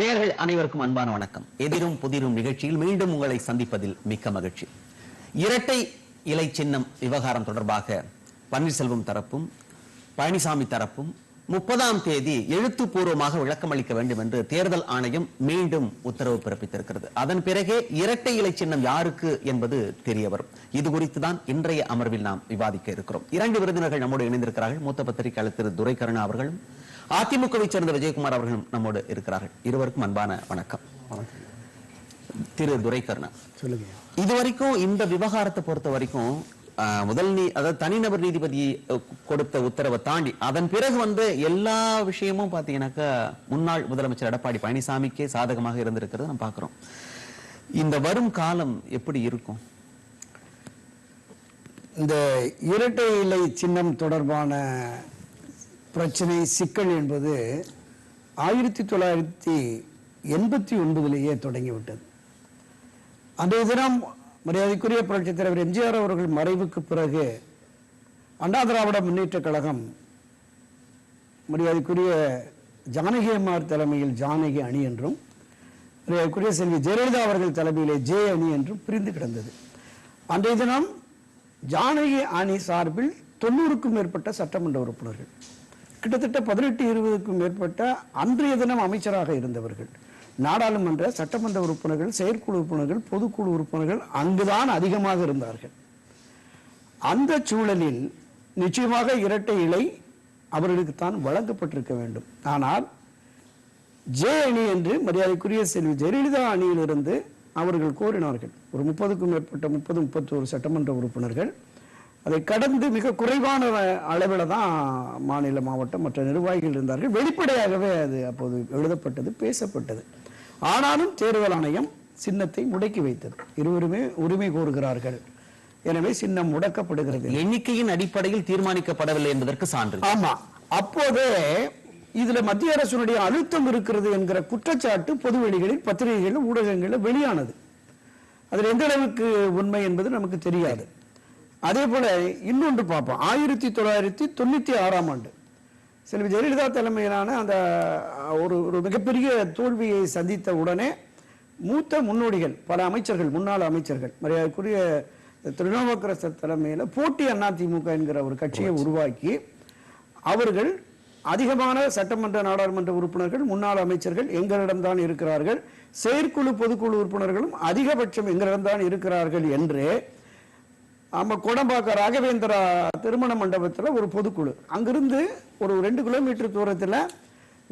நேர்கள் அனைவருக்கும் அன்பான வணக்கம். எதிரும் புதிரும் நிகழ்ச்சியில் மீண்டும் உங்களை சந்திப்பதில் மிக்க மகிழ்ச்சி. இரட்டை இலை சின்னம் விவகாரம் தொடர்பாக பன்னீர்செல்வம் தரப்பும் பழனிசாமி தரப்பும் முப்பதாம் தேதி எழுத்துப்பூர்வமாக விளக்கமளிக்க வேண்டும் என்று தேர்தல் ஆணையம் மீண்டும் உத்தரவு பிறப்பித்திருக்கிறது. அதன் பிறகே இரட்டை இலை சின்னம் யாருக்கு என்பது தெரிய வரும். இது குறித்து தான் இன்றைய அமர்வில் நாம் விவாதிக்க இருக்கிறோம். இரண்டு விருந்தினர்கள் நம்மோடு இணைந்திருக்கிறார்கள். மூத்த பத்திரிகையாளர் திரு துரைகருணா அவர்களும் அதிமுகவை சேர்ந்த விஜயகுமார் அவர்களும் நம்மோடு இருக்கிறார்கள். இருவருக்கும் அன்பான வணக்கம். திரு துரைக்கருணா. சொல்லுங்க. இதுவரைக்கும் இந்த விவகாரத்தை பொறுத்த வரைக்கும் முதல் நீ அதாவது தனிநபர் நீதிபதி கொடுத்த உத்தரவை தாண்டி அதன் பிறகு வந்து எல்லா விஷயமும் பாத்தீங்கன்னாக்கா முன்னாள் முதலமைச்சர் எடப்பாடி பழனிசாமிக்கே சாதகமாக இருந்திருக்கிறது நம்ம பார்க்கிறோம் இந்த வரும் காலம் எப்படி இருக்கும்? இந்த இரட்டை இலை சின்னம் தொடர்பான பிரச்சனை சிக்கல் என்பது ஆயிரத்தி தொள்ளாயிரத்தி எண்பத்தி ஒன்பதிலேயே தொடங்கிவிட்டது. அன்றைய தினம் மரியாதைக்குரிய புரட்சித் தலைவர் எம்ஜிஆர் அவர்கள் மறைவுக்கு பிறகு அண்ணா திராவிட முன்னேற்ற கழகம் மரியாதைக்குரிய ஜானகி அம்மார் தலைமையில் ஜானகி அணி என்றும் மரியாதைக்குரிய செல்வி ஜெயலலிதா அவர்கள் தலைமையிலே ஜே அணி என்றும் பிரிந்து கிடந்தது. அன்றைய தினம் ஜானகி அணி சார்பில் தொண்ணூறுக்கும் மேற்பட்ட சட்டமன்ற உறுப்பினர்கள் கிட்டத்தட்ட பதினெட்டு இருபதுக்கும் மேற்பட்ட அன்றைய தினம் அமைச்சராக இருந்தவர்கள். நாடாளுமன்ற சட்டமன்ற உறுப்பினர்கள் செயற்குழு உறுப்பினர்கள் பொதுக்குழு உறுப்பினர்கள் அங்குதான் அதிகமாக இருந்தார்கள். அந்த சூழலில் நிச்சயமாக இரட்டை இலை அவர்களுக்குத்தான் வழங்கப்பட்டிருக்க வேண்டும். ஆனால் ஜே அணி என்று மரியாதைக்குரிய செல்வி ஜெயலலிதா அணியிலிருந்து அவர்கள் கோரினார்கள். ஒரு முப்பதுக்கும் மேற்பட்ட முப்பது முப்பத்தோரு சட்டமன்ற உறுப்பினர்கள் அதை கடந்து மிக குறைவான அளவில் தான் மாநில மாவட்டம் மற்ற நிர்வாகிகள் இருந்தார்கள். வெளிப்படையாகவே அது அப்போது எழுதப்பட்டது பேசப்பட்டது. ஆனாலும் தேர்தல் ஆணையம் சின்னத்தை முடக்கி வைத்தது. இருவருமே உரிமை கோருகிறார்கள். எனவே சின்னம் முடக்கப்படுகிறது. எண்ணிக்கையின் அடிப்படையில் தீர்மானிக்கப்படவில்லை என்பதற்கு சான்று. ஆமா. அப்போதே இதுல மத்திய அரசுடைய அழுத்தம் இருக்கிறது என்கிற குற்றச்சாட்டு பொதுவெளிகளில் பத்திரிகைகளில் ஊடகங்களில் வெளியானது. அதில் எந்த அளவுக்கு உண்மை என்பது நமக்கு தெரியாது. அதே போல இன்னொன்று பார்ப்போம். ஆயிரத்தி தொள்ளாயிரத்தி தொண்ணூத்தி ஆறாம் ஆண்டு. செல்வி ஜெயலலிதா தலைமையிலான அந்த ஒரு ஒரு மிகப்பெரிய தோல்வியை சந்தித்த உடனே மூத்த முன்னோடிகள் பல அமைச்சர்கள் முன்னாள் அமைச்சர்கள் மரியாதைக்குரிய திருநாவுக்கரசர் தலைமையில் போட்டி அதிமுக என்கிற ஒரு கட்சியை உருவாக்கி அவர்கள் அதிகமான சட்டமன்ற நாடாளுமன்ற உறுப்பினர்கள் முன்னாள் அமைச்சர்கள் எங்களிடம்தான் இருக்கிறார்கள். செயற்குழு பொதுக்குழு உறுப்பினர்களும் அதிகபட்சம் எங்களிடம்தான் இருக்கிறார்கள் என்று ஆமாம் குடம்பாக்க ராகவேந்திரா திருமண மண்டபத்தில் ஒரு பொதுக்குழு. அங்கிருந்து ஒரு ரெண்டு கிலோமீட்டர் தூரத்தில்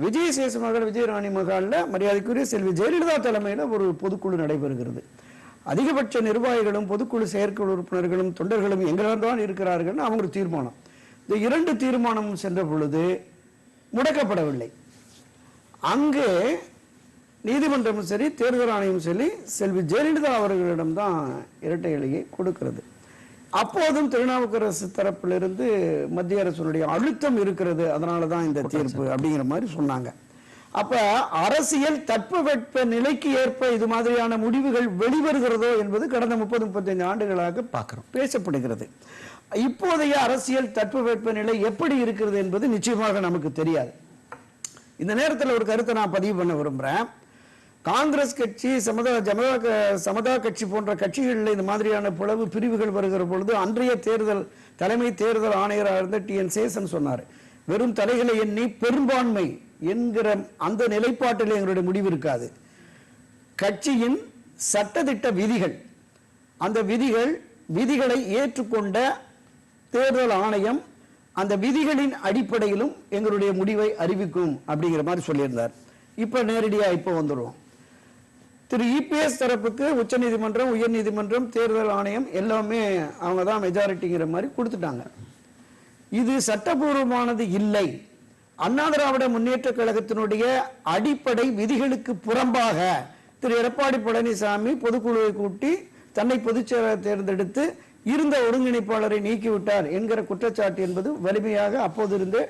விஜயசேஷ மகள் விஜயராணி மகாலில் மரியாதைக்குரிய செல்வி ஜெயலலிதா தலைமையில் ஒரு பொதுக்குழு நடைபெறுகிறது. அதிகபட்ச நிர்வாகிகளும் பொதுக்குழு செயற்குழு உறுப்பினர்களும் தொண்டர்களும் எங்களிடம்தான் இருக்கிறார்கள் அவங்க ஒரு தீர்மானம். இந்த இரண்டு தீர்மானமும் சென்ற பொழுது முடக்கப்படவில்லை. அங்கே நீதிமன்றமும் சரி தேர்தல் ஆணையம் சரி செல்வி ஜெயலலிதா அவர்களிடம் தான் இரட்டை இலையை கொடுக்கிறது. அப்போதும் திருநாவுக்கரசு தரப்பிலிருந்து மத்திய அரசுடைய அழுத்தம் இருக்கிறது. அதனால தான் இந்த தீர்ப்பு அப்படிங்கிற மாதிரி சொன்னாங்க. அப்ப அரசியல் தட்பவெட்ப நிலைக்கு ஏற்ப இது மாதிரியான முடிவுகள் வெளிவருகிறதோ என்பது கடந்த முப்பது முப்பத்தைந்து ஆண்டுகளாக பார்க்கிறோம். பேசப்படுகிறது. இப்போதைய அரசியல் தட்பவெட்ப நிலை எப்படி இருக்கிறது என்பது நிச்சயமாக நமக்கு தெரியாது. இந்த நேரத்தில் ஒரு கருத்தை நான் பதிவு பண்ண விரும்புறேன். காங்கிரஸ் கட்சி சமதா ஜனதா க- சமதா கட்சி போன்ற கட்சிகளில் இந்த மாதிரியான பிளவு பிரிவுகள் வருகிற பொழுது அன்றைய தேர்தல் தலைமை தேர்தல் ஆணையராக இருந்த டி. என். சேசன் சொன்னார். வெறும் தலைகளை எண்ணி பெரும்பான்மை என்கிற அந்த நிலைப்பாட்டில் எங்களுடைய முடிவு இருக்காது. கட்சியின் சட்டதிட்ட விதிகள் அந்த விதிகள் விதிகளை ஏற்றுக்கொண்ட தேர்தல் ஆணையம் அந்த விதிகளின் அடிப்படையிலும் எங்களுடைய முடிவை அறிவிக்கும் அப்படிங்கிற மாதிரி சொல்லியிருந்தார். இப்போ நேரடியாக இப்போ வந்துருவோம். திரு இபிஎஸ் தரப்புக்கு உச்சநீதிமன்றம் உயர்நீதிமன்றம் தேர்தல் ஆணையம் எல்லாமே அவங்க தான் மெஜாரிட்டிங்கிற மாதிரி கொடுத்துட்டாங்க. இது சட்டபூர்வமானது இல்லை. அண்ணா திராவிட முன்னேற்ற கழகத்தினுடைய அடிப்படை விதிகளுக்கு புறம்பாக திரு எடப்பாடி பழனிசாமி பொதுக்குழுவை கூட்டி தன்னை பொதுச்செயலாளர் தேர்ந்தெடுத்து இருந்த ஒருங்கிணைப்பாளரை நீக்கிவிட்டார் என்கிற குற்றச்சாட்டு என்பது வலிமையாக அப்போதிருந்தே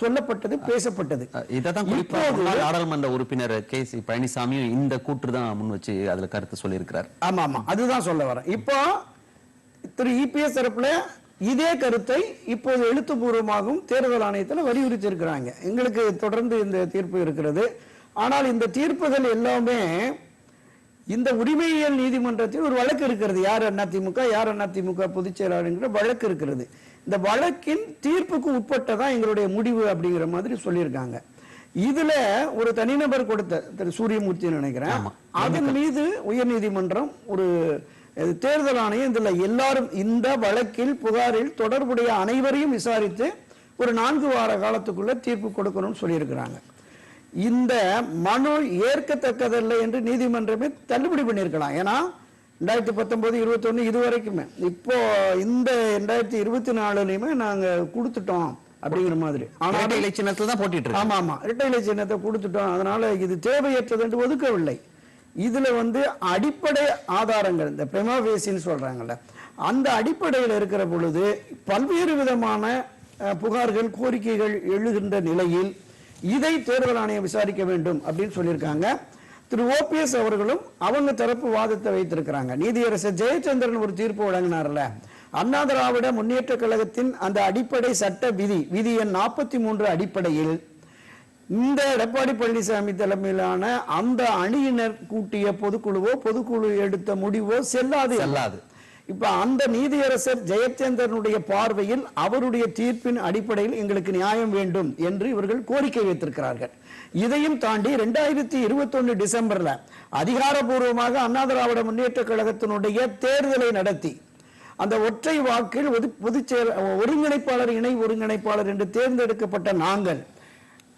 சொல்லப்பட்டது பேசப்பட்டது. இதான் குறிப்பா இப்போது- முன்னாள் நாடாளுமன்ற உறுப்பினர் கே சி பழனிசாமியும் இந்த கூற்று தான் முன் வச்சு அதுல கருத்து சொல்லியிருக்கிறார். ஆமா ஆமா அதுதான் சொல்ல வரேன். இப்போ திரு இபிஎஸ் தரப்புல இதே கருத்தை இப்போது எழுத்துப்பூர்வமாகவும் தேர்தல் ஆணையத்தில் வலியுறுத்தி இருக்கிறாங்க எங்களுக்கு தொடர்ந்து இந்த தீர்ப்பு இருக்கிறது. ஆனால் இந்த தீர்ப்புகள் எல்லாமே இந்த உரிமையியல் நீதிமன்றத்தில் ஒரு வழக்கு இருக்கிறது. யார் அதிமுக யார் அதிமுக பொதுச் செயலாளர்ங்கிற வழக்கு இருக்கிறது. இந்த வழக்கின் தீர்ப்புக்கு உட்பட்டதான் எங்களுடைய முடிவு அப்படிங்கிற மாதிரி சொல்லியிருக்காங்க. இதுல ஒரு தனிநபர் கொடுத்த திரு சூரியமூர்த்தி நினைக்கிறேன். அதன் மீது உயர்நீதிமன்றம் ஒரு அஹ், தேர்தல் ஆணையம் இதுல எல்லாரும் இந்த வழக்கில் புகாரில் தொடர்புடைய அனைவரையும் விசாரித்து ஒரு நான்கு வார காலத்துக்குள்ள தீர்ப்பு கொடுக்கணும்னு சொல்லியிருக்கிறாங்க. இந்த மனு ஏற்கத்தக்கதல்ல என்று நீதிமன்றமே தள்ளுபடி பண்ணியிருக்கலாம். ஏன்னா ரெண்டாயிரத்தி பத்தொன்பது இருபத்தொன்னு இது வரைக்குமே இப்போ இந்த ரெண்டாயிரத்தி இருபத்தி நாலுலயுமே நாங்க கொடுத்துட்டோம் அப்படிங்கிற மாதிரி. இரட்டை ஆனாலும் இலை சின்னத்துல தான் போட்டிட்டு இருக்கு. ஆமா ஆமா. இரட்டை இலை சின்னத்தை கொடுத்துட்டோம். அதனால இது தேவையற்றது என்று ஒதுக்கவில்லை. இதுல வந்து அடிப்படை ஆதாரங்கள் இந்த பெமாவேசின்னு சொல்றாங்கல்ல அந்த அடிப்படையில் இருக்கிற பொழுது பல்வேறு விதமான புகார்கள் கோரிக்கைகள் எழுகின்ற நிலையில் இதை தேர்தல் ஆணையம் விசாரிக்க வேண்டும் அப்படின்னு சொல்லியிருக்காங்க. திரு ஓபிஎஸ் அவர்களும் அவங்க தரப்பு வாதத்தை வைத்திருக்கிறாங்க. நீதியரசர் ஜெயச்சந்திரன் ஒரு தீர்ப்பு வழங்கினார்ல. அண்ணா திராவிட முன்னேற்ற கழகத்தின் அந்த அடிப்படை சட்ட விதி விதி எண் நாற்பத்தி மூன்று அடிப்படையில் இந்த எடப்பாடி பழனிசாமி தலைமையிலான அந்த அணியினர் கூட்டிய பொதுக்குழுவோ பொதுக்குழு எடுத்த முடிவோ செல்லாது. செல்லாது. இப்ப அந்த நீதியரசர் ஜெயச்சந்திரனுடைய பார்வையில் அவருடைய தீர்ப்பின் அடிப்படையில் எங்களுக்கு நியாயம் வேண்டும் என்று இவர்கள் கோரிக்கை வைத்திருக்கிறார்கள். இதையும் தாண்டி ரெண்டாயிரத்தி இருபத்தொன்னு டிசம்பர்ல அதிகாரப்பூர்வமாக அண்ணா திராவிட முன்னேற்ற கழகத்தினுடைய தேர்தலை நடத்தி அந்த ஒற்றை வாக்கில் ஒது- பொதுச் ஒருங்கிணைப்பாளர் இணை ஒருங்கிணைப்பாளர் என்று தேர்ந்தெடுக்கப்பட்ட நாங்கள்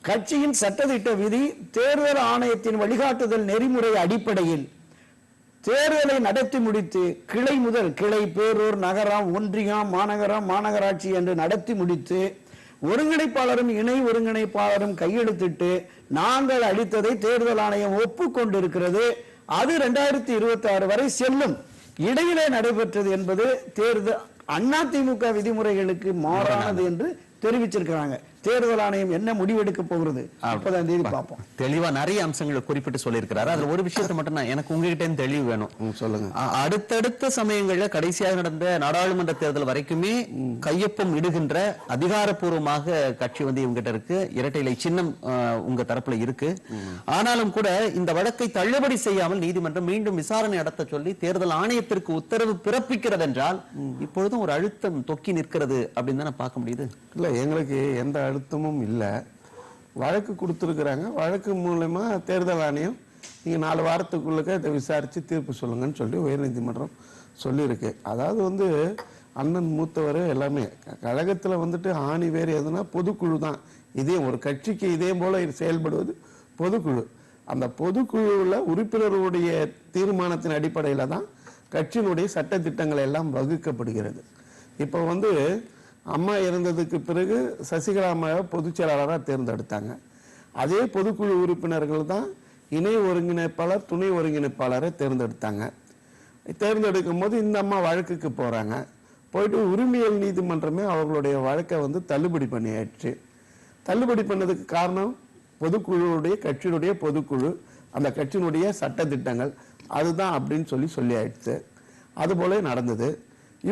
கட்சியின் சட்டத்திட்ட விதி தேர்தல் ஆணையத்தின் வழிகாட்டுதல் நெறிமுறை அடிப்படையில் தேர்தலை நடத்தி முடித்து கிளை முதல் கிளை பேரூர் நகரம் ஒன்றியம் மாநகரம் மாநகராட்சி என்று நடத்தி முடித்து ஒருங்கிணைப்பாளரும் இணை ஒருங்கிணைப்பாளரும் கையெழுத்திட்டு நாங்கள் அளித்ததை தேர்தல் ஆணையம் ஒப்புக்கொண்டிருக்கிறது. அது ரெண்டாயிரத்தி இருபத்தி ஆறு வரை செல்லும். இடையிலே நடைபெற்றது என்பது தேர்தல் அதிமுக விதிமுறைகளுக்கு மாறானது. என்று தெரிவிச்சிருக்கிறாங்க. தேர்தல் ஆணையம் என்ன முடிவெடுக்க போகிறது? முப்பதாம் தேதி பார்ப்போம். தெளிவா நிறைய அம்சங்களை குறிப்பிட்டு சொல்லியிருக்கிறாரு. அதுல ஒரு விஷயத்தை மட்டும் நான் எனக்கு உங்ககிட்ட தெளிவு வேணும். சொல்லுங்க. அடுத்தடுத்த சமயங்கள்ல கடைசியாக நடந்த நாடாளுமன்ற தேர்தல் வரைக்குமே கையொப்பம் இடுகின்ற அதிகாரப்பூர்வமாக கட்சி வந்து இவங்கிட்ட இருக்கு. இரட்டை இலை சின்னம் உங்க தரப்புல இருக்கு. ஆனாலும் கூட இந்த வழக்கை தள்ளுபடி செய்யாமல் நீதிமன்றம் மீண்டும் விசாரணை நடத்த சொல்லி தேர்தல் ஆணையத்திற்கு உத்தரவு பிறப்பிக்கிறது என்றால் இப்பொழுதும் ஒரு அழுத்தம் தொக்கி நிற்கிறது அப்படின்னு தானே பார்க்க முடியுது? இல்ல எங்களுக்கு எந்த அழுத்தமும் இல்லை. வழக்கு கொடுத்துருக்குறாங்க. வழக்கு மூலயமா தேர்தல் ஆணையம் நீங்கள் நாலு வாரத்துக்குள்ளக்க இதை விசாரித்து தீர்ப்பு சொல்லுங்கன்னு சொல்லி உயர்நீதிமன்றம் சொல்லியிருக்கு. அதாவது வந்து அண்ணன் மூத்தவர் எல்லாமே கழகத்தில் வந்துட்டு ஆணி வேறு எதுனா பொதுக்குழு தான். இதே ஒரு கட்சிக்கு இதே போல் இது செயல்படுவது பொதுக்குழு. அந்த பொதுக்குழுவில் உறுப்பினர்களுடைய தீர்மானத்தின் அடிப்படையில் தான் கட்சியினுடைய சட்டத்திட்டங்கள் எல்லாம் வகுக்கப்படுகிறது. இப்போ வந்து அம்மா இறந்ததுக்கு பிறகு சசிகலா அம்மாவை பொதுச் செயலாளராக தேர்ந்தெடுத்தாங்க. அதே பொதுக்குழு உறுப்பினர்கள் தான் இணை ஒருங்கிணைப்பாளர் துணை ஒருங்கிணைப்பாளரை தேர்ந்தெடுத்தாங்க. தேர்ந்தெடுக்கும் போது இந்த அம்மா வழக்குக்கு போகிறாங்க போயிட்டு உரிமையல் நீதிமன்றமே அவர்களுடைய வழக்கை வந்து தள்ளுபடி பண்ணியாச்சு. தள்ளுபடி பண்ணதுக்கு காரணம் பொதுக்குழுவுடைய கட்சியினுடைய பொதுக்குழு அந்த கட்சியினுடைய சட்ட திட்டங்கள் அதுதான் அப்படின்னு சொல்லி சொல்லி ஆயிடுச்சு அதுபோல நடந்தது.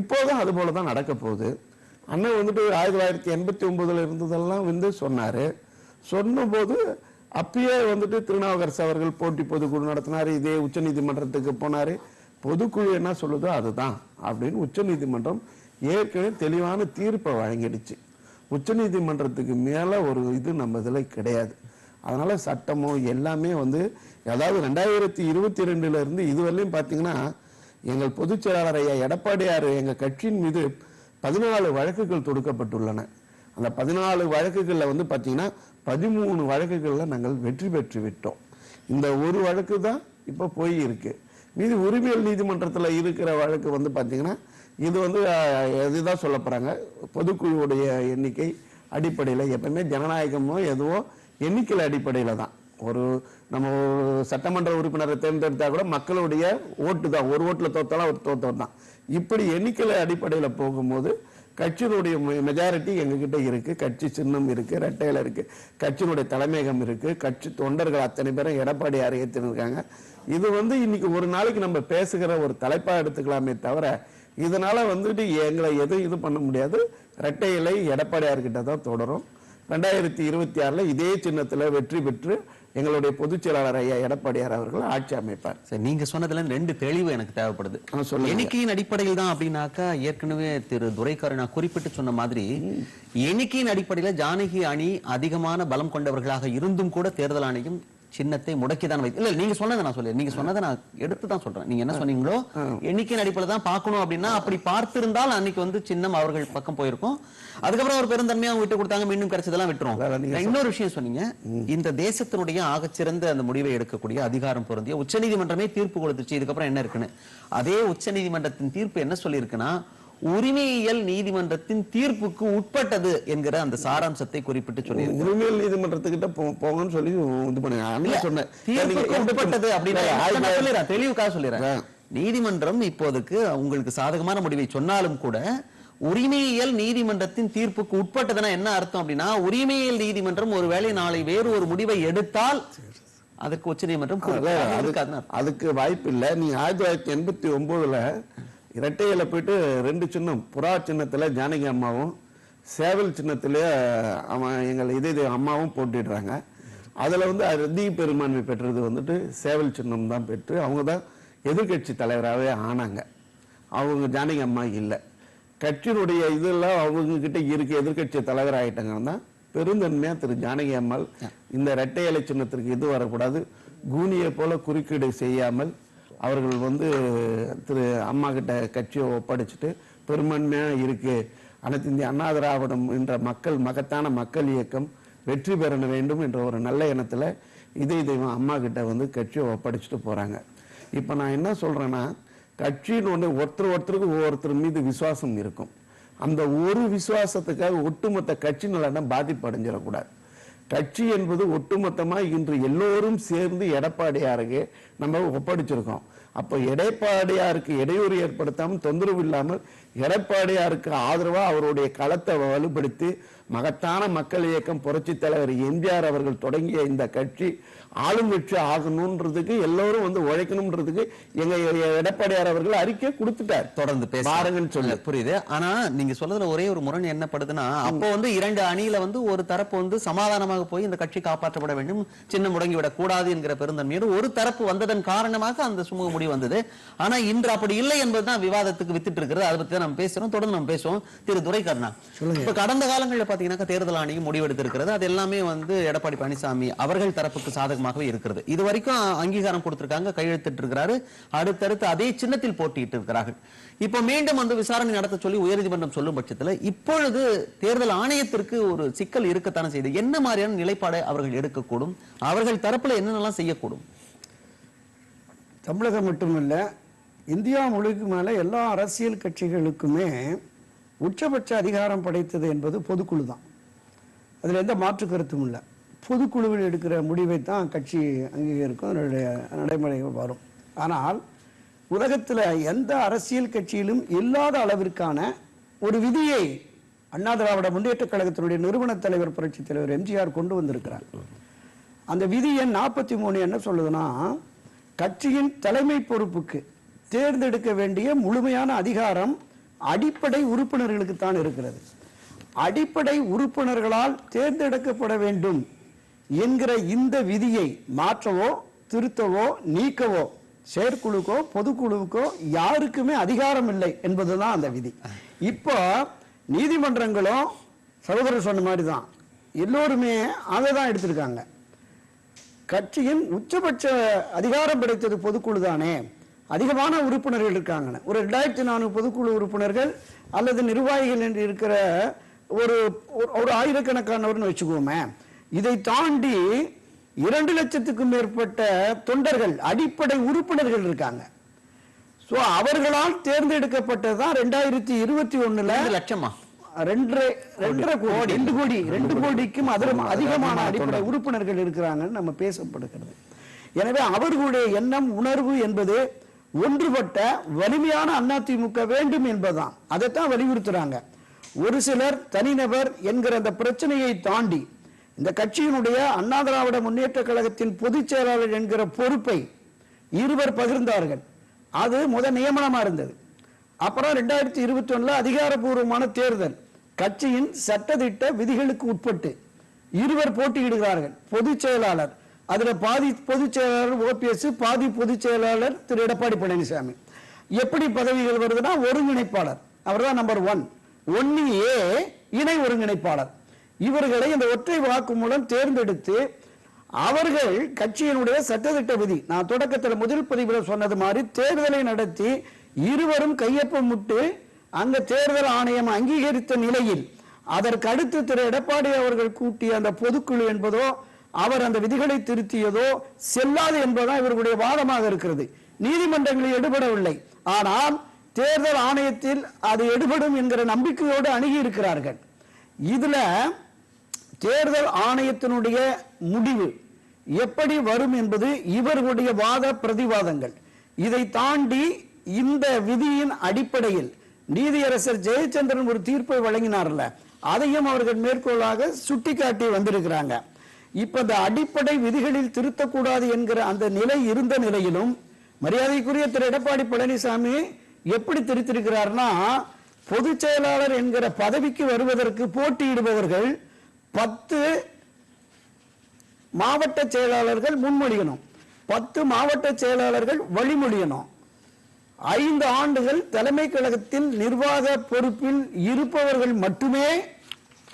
இப்போதும் அதுபோல தான் நடக்க போகுது. அண்ணன் வந்துட்டு ஆயிரத்தி தொள்ளாயிரத்தி எண்பத்தி ஒன்பதுல இருந்ததெல்லாம் வந்து சொன்னாரு. சொன்னபோது அப்பயே வந்துட்டு திருநாவுக்கரசு அவர்கள் போட்டி பொதுக்குழு நடத்தினாரு. இதே உச்சநீதிமன்றத்துக்கு போனாரு. பொதுக்குழு என்ன சொல்லுதோ அதுதான் அப்படின்னு உச்சநீதிமன்றம் ஏற்கனவே தெளிவான தீர்ப்பை வழங்கிடுச்சு. உச்சநீதிமன்றத்துக்கு மேல ஒரு இது நம்ம இதில் கிடையாது. அதனால சட்டமோ எல்லாமே வந்து அதாவது ரெண்டாயிரத்தி இருபத்தி ரெண்டுல இருந்து இதுவரையிலும் பாத்தீங்கன்னா எங்கள் பொதுச் செயலாளர் ஐயா எடப்பாடியார் எங்கள் கட்சியின் மீது பதினாலு வழக்குகள் தொடுக்கப்பட்டுள்ளன. அந்த பதினாலு வழக்குகள்ல வந்து பாத்தீங்கன்னா பதிமூணு வழக்குகள்ல நாங்கள் வெற்றி பெற்று விட்டோம். இந்த ஒரு வழக்கு தான் இப்போ போய் இருக்கு மீதி உரிமையல் நீதிமன்றத்துல இருக்கிற வழக்கு வந்து பாத்தீங்கன்னா இது வந்து இதுதான் சொல்ல போகிறாங்க பொதுக்குழுவுடைய எண்ணிக்கை அடிப்படையில எப்பவுமே ஜனநாயகமோ எதுவோ எண்ணிக்கையில் அடிப்படையில தான். ஒரு நம்ம சட்டமன்ற உறுப்பினரை தேர்ந்தெடுத்தா கூட மக்களுடைய ஓட்டு தான். ஒரு ஓட்டுல தோத்தாலும் அவர் தோத்தவர் தான். இப்படி எண்ணிக்கையில் அடிப்படையில் போகும்போது கட்சியினுடைய மெஜாரிட்டி எங்ககிட்ட இருக்கு. கட்சி சின்னம் இருக்கு ரெட்டையில இருக்கு. கட்சியினுடைய தலைமையகம் இருக்கு. கட்சி தொண்டர்கள் அத்தனை பேரும் எடப்பாடி இருக்காங்க. இது வந்து இன்னைக்கு ஒரு நாளைக்கு நம்ம பேசுகிற ஒரு தலைப்பா எடுத்துக்கலாமே தவிர இதனால வந்துட்டு எங்களை எதுவும் இது பண்ண முடியாது. ரெட்டை இலை எடப்பாடியார்கிட்ட தான் தொடரும். ரெண்டாயிரத்தி இருபத்தி ஆறுல இதே சின்னத்துல வெற்றி பெற்று எங்களுடைய பொதுச் செயலாளர் ஐயா எடப்பாடியார் அவர்கள் ஆட்சி அமைப்பார் சரி நீங்க சொன்னதுல ரெண்டு தெளிவு எனக்கு தேவைப்படுது. எண்ணிக்கையின் அடிப்படையில் தான் அப்படின்னாக்கா ஏற்கனவே திரு துரைக்காரர் நான் குறிப்பிட்டு சொன்ன மாதிரி எண்ணிக்கையின் அடிப்படையில ஜானகி அணி அதிகமான பலம் கொண்டவர்களாக இருந்தும் கூட தேர்தல் ஆணையம் சின்னத்தை முடக்கிதான் வைத்து இல்ல நீங்க சொன்னதை நான் சொல்ல நீங்க சொன்னதை நான் எடுத்து தான் சொல்றேன். நீங்க என்ன சொன்னீங்களோ எண்ணிக்கையின் அடிப்படையில் தான் பார்க்கணும் அப்படின்னா அப்படி பார்த்திருந்தால் அன்னைக்கு வந்து சின்னம் அவர்கள் பக்கம் போயிருக்கும். அதுக்கப்புறம் ஒரு பெருந்தன்மையா அவங்க விட்டு கொடுத்தாங்க மீண்டும் கிடைச்சதெல்லாம் விட்டுரும். இன்னொரு விஷயம் சொன்னீங்க. இந்த தேசத்தினுடைய ஆகச்சிறந்த அந்த முடிவை எடுக்கக்கூடிய அதிகாரம் பொருந்திய உச்சநீதிமன்றமே தீர்ப்பு கொடுத்துச்சு இதுக்கப்புறம் என்ன இருக்குன்னு? அதே உச்சநீதிமன்றத்தின் தீர்ப்பு என்ன சொல்லியிருக்குன்னா உரிமையியல் நீதிமன்றத்தின் தீர்ப்புக்கு உட்பட்டது என்கிற அந்த சாராம்சத்தை குறிப்பிட்டு சொல்லியிருக்கு உரிமையல் நீதிமன்றத்துக்கிட்ட போங்கன்னு சொல்லி இது பண்ணுங்க சொன்னேன். தீர்ப்புக்கு உட்பட்டது அப்படின்னா சொல்லிடுறேன், தெளிவுக்காக சொல்லிடுறேன். நீதிமன்றம் இப்போதுக்கு உங்களுக்கு சாதகமான முடிவை சொன்னாலும் கூட உரிமையியல் நீதிமன்றத்தின் தீர்ப்புக்கு உட்பட்டதுன்னா என்ன அர்த்தம் அப்படின்னா உரிமையியல் நீதிமன்றம் ஒருவேளை நாளை வேறு ஒரு முடிவை எடுத்தால் அதற்கு உச்ச நீதிமன்றம் அதுக்கு வாய்ப்பு இல்ல நீ ஆயிரத்தி தொள்ளாயிரத்தி எண்பத்தி ஒன்பதுல இரட்டையில் போயிட்டு ரெண்டு சின்னம் புறா சின்னத்தில் ஜானகி அம்மாவும் சேவல் சின்னத்துல அவன் எங்கள் இதே இது அம்மாவும் போட்டிடுறாங்க. அதில் வந்து அதி பெரும்பான்மை பெற்றது வந்துட்டு சேவல் சின்னம் தான் பெற்று அவங்க தான் எதிர்கட்சி தலைவராகவே ஆனாங்க. அவங்க ஜானகி அம்மா இல்லை. கட்சியினுடைய இதெல்லாம் அவங்கக்கிட்ட இருக்க எதிர்கட்சி தலைவர் ஆகிட்டாங்கன்னா பெருந்தன்மையாக திரு ஜானகி அம்மாள் இந்த இரட்டை இலை சின்னத்திற்கு இது வரக்கூடாது. கூனியை போல குறுக்கீடு செய்யாமல் அவர்கள் வந்து திரு அம்மா கிட்ட கட்சியை ஒப்படைச்சிட்டு பெரும்பான்மையாக இருக்கு. அனைத்து இந்திய அண்ணா திராவிடம் என்ற மக்கள் மகத்தான மக்கள் இயக்கம் வெற்றி பெற வேண்டும் என்ற ஒரு நல்ல எண்ணத்தில் இதே தெய்வம் அம்மா கிட்ட வந்து கட்சியை ஒப்படைச்சிட்டு போகிறாங்க இப்போ நான் என்ன சொல்கிறேன்னா கட்சின்னு ஒன்று ஒருத்தர் ஒருத்தருக்கு ஒவ்வொருத்தர் மீது விசுவாசம் இருக்கும். அந்த ஒரு விசுவாசத்துக்காக ஒட்டுமொத்த கட்சி நலனை பாதிப்படைஞ்சிடக்கூடாது. கட்சி என்பது ஒட்டுமொத்தமா இன்று எல்லோரும் சேர்ந்து எடப்பாடியாருக்கு நம்ம ஒப்படைச்சிருக்கோம். அப்போ எடப்பாடியாருக்கு இடையூறு ஏற்படுத்தாமல் தொந்தரவு இல்லாமல் எடப்பாடியாருக்கு ஆதரவா அவருடைய களத்தை வலுப்படுத்தி மகத்தான மக்கள் இயக்கம் புரட்சி தலைவர் எம்ஜிஆர் அவர்கள் தொடங்கிய இந்த கட்சி ஆளும் கட்சி ஆகணும்ன்றதுக்கு எல்லோரும் வந்து உழைக்கணும்ன்றதுக்கு எங்க எடப்பாடியார் அவர்கள் அறிக்கை கொடுத்துட்டார். தொடர்ந்து பேச பாருங்கன்னு சொல்லி. புரியுது. ஆனா நீங்க சொல்றதுல ஒரே ஒரு முரண் என்ன படுதுன்னா அப்போ வந்து இரண்டு அணியில வந்து ஒரு தரப்பு வந்து சமாதானமாக போய் இந்த கட்சி காப்பாற்றப்பட வேண்டும் சின்ன முடங்கி விடக் கூடாது என்கிற பெருந்தன்மையோடு ஒரு தரப்பு வந்ததன் காரணமாக அந்த சுமூக முடிவு வந்தது. ஆனா இன்று அப்படி இல்லை என்பதுதான் விவாதத்துக்கு வித்துட்டு இருக்கிறது அதை பத்தி தான் நம்ம பேசுறோம். தொடர்ந்து நம்ம பேசுவோம். திரு துரைகர்ணா இப்ப கடந்த காலங்களில் பாத்தீங்கன்னா தேர்தல் ஆணையம் முடிவெடுத்திருக்கிறது. அது எல்லாமே வந்து எடப்பாடி பழனிசாமி அவர்கள் தரப்புக்கு சாதகமாகவே இருக்கிறது. இது வரைக்கும் அங்கீகாரம் கொடுத்திருக்காங்க கையெழுத்திட்டு இருக்கிறாரு அடுத்தடுத்து அதே சின்னத்தில் போட்டியிட்டு இருக்கிறார்கள் இப்போ மீண்டும் வந்து விசாரணை நடத்த சொல்லி உயர்நீதிமன்றம் சொல்லும் பட்சத்தில் இப்பொழுது தேர்தல் ஆணையத்திற்கு ஒரு சிக்கல் இருக்கத்தானே செய்து என்ன மாதிரியான நிலைப்பாடை அவர்கள் எடுக்கக்கூடும்? அவர்கள் தரப்புல என்னென்னலாம் செய்யக்கூடும்? தமிழகம் மட்டுமல்ல இந்தியா முழுக்கு மேல எல்லா அரசியல் கட்சிகளுக்குமே உச்சபட்ச அதிகாரம் படைத்தது என்பது பொதுக்குழு தான் அதில் எந்த மாற்று கருத்தும் இல்லை. பொதுக்குழுவில் எடுக்கிற முடிவை தான் கட்சி அங்கீகரிக்கும் அதனுடைய நடைமுறைகள் வரும். ஆனால் உலகத்தில் எந்த அரசியல் கட்சியிலும் இல்லாத அளவிற்கான ஒரு விதியை அண்ணா திராவிட முன்னேற்றக் கழகத்தினுடைய நிறுவன தலைவர் புரட்சி தலைவர் எம்ஜிஆர் கொண்டு வந்திருக்கிறார். அந்த விதி எண் நாற்பத்தி மூணு என்ன சொல்லுதுன்னா கட்சியின் தலைமை பொறுப்புக்கு தேர்ந்தெடுக்க வேண்டிய முழுமையான அதிகாரம் அடிப்படை உறுப்பினர்களுக்கு தான் இருக்கிறது. அடிப்படை உறுப்பினர்களால் தேர்ந்தெடுக்கப்பட வேண்டும் என்கிற இந்த விதியை மாற்றவோ திருத்தவோ நீக்கவோ செயற்குழுக்கோ பொதுக்குழுவுக்கோ யாருக்குமே அதிகாரம் இல்லை என்பதுதான் அந்த விதி. இப்போ நீதிமன்றங்களும் சகோதரர் சொன்ன மாதிரி தான் எல்லோருமே அதை தான் எடுத்திருக்காங்க. கட்சியின் உச்சபட்ச அதிகாரம் படைத்தது பொதுக்குழு தானே அதிகமான உறுப்பினர்கள் இருக்காங்க ஒரு ரெண்டாயிரத்தி நானூறு பொதுக்குழு உறுப்பினர்கள் அல்லது நிர்வாகிகள் என்று இருக்கிற ஒரு ஒரு- ஒரு ஆயிரக்கணக்கானவர்னு வச்சுக்கோமே. இதை தாண்டி இரண்டு லட்சத்துக்கும் மேற்பட்ட தொண்டர்கள் அடிப்படை உறுப்பினர்கள் இருக்காங்க. சோ அவர்களால் தேர்ந்தெடுக்கப்பட்டதுதான் ரெண்டாயிரத்தி இருபத்தி ஒண்ணுல லட்சமா? ரெண்டரை ரெண்டரை கோடி ரெண்டு கோடி ரெண்டு கோடிக்கும் அதிகம் அதிகமான அடிப்படை உறுப்பினர்கள் இருக்கிறாங்கன்னு நம்ம பேசப்படுகிறது. எனவே அவர்களுடைய எண்ணம் உணர்வு என்பது ஒன்றுபட்ட வலிமையான அதிமுக வேண்டும் என்பதுதான். அதைத்தான் வலியுறுத்துறாங்க. ஒரு சிலர் தனிநபர் என்கிற அந்த பிரச்சனையை தாண்டி இந்த கட்சியினுடைய அண்ணா திராவிட முன்னேற்ற கழகத்தின் பொதுச் செயலாளர் என்கிற பொறுப்பை இருவர் பகிர்ந்தார்கள். அது முத நியமனமா இருந்தது. அப்புறம் ரெண்டாயிரத்தி இருபத்தி ஒன்றில் அதிகாரப்பூர்வமான தேர்தல். கட்சியின் சட்டதிட்ட விதிகளுக்கு உட்பட்டு இருவர் போட்டியிடுகிறார்கள். பொதுச் செயலாளர். அதுல பாதி பொதுச் செயலாளர் ஓபிஎஸ் பாதி பொதுச் செயலாளர் திரு. எடப்பாடி பழனிசாமி. எப்படி பதவிகள் வருதுன்னா ஒருங்கிணைப்பாளர். அவர்தான் நம்பர் ஒன் ஒன்னு ஏ இணை ஒருங்கிணைப்பாளர். இவர்களை இந்த ஒற்றை வாக்கு மூலம் தேர்ந்தெடுத்து அவர்கள் கட்சியினுடைய சட்டத்திட்ட விதி நான் தொடக்கத்தில் முதல் பதிவில் சொன்னது மாதிரி தேர்தலை நடத்தி இருவரும் கையொப்பமிட்டு அந்த தேர்தல் ஆணையம் அங்கீகரித்த நிலையில் அதற்கு அடுத்து திரு எடப்பாடி அவர்கள் கூட்டிய அந்த பொதுக்குழு என்பதோ அவர் அந்த விதிகளை திருத்தியதோ செல்லாது என்பதுதான் இவர்களுடைய வாதமாக இருக்கிறது. நீதிமன்றங்களில் எடுபடவில்லை. ஆனால் தேர்தல் ஆணையத்தில் அது எடுபடும் என்கிற நம்பிக்கையோடு அணுகி இருக்கிறார்கள் இதுல தேர்தல் ஆணையத்தினுடைய முடிவு எப்படி வரும் என்பது இவர்களுடைய வாத பிரதிவாதங்கள். இதை தாண்டி இந்த விதியின் அடிப்படையில் நீதியரசர் ஜெயச்சந்திரன் ஒரு தீர்ப்பை வழங்கினார்ல அதையும் அவர்கள் மேற்கோளாக சுட்டிக்காட்டி வந்திருக்கிறாங்க. இப்ப இந்த அடிப்படை விதிகளில் திருத்தக்கூடாது என்கிற அந்த நிலை இருந்த நிலையிலும் மரியாதைக்குரிய திரு எடப்பாடி பழனிசாமி எப்படி திருத்திருக்கிறார்னா பொதுச் செயலாளர் என்கிற பதவிக்கு வருவதற்கு போட்டியிடுபவர்கள் பத்து மாவட்ட செயலாளர்கள் முன்மொழியணும். பத்து மாவட்ட செயலாளர்கள் வழிமொழியணும். ஐந்து ஆண்டுகள் தலைமை கழகத்தில் நிர்வாக பொறுப்பில் இருப்பவர்கள் மட்டுமே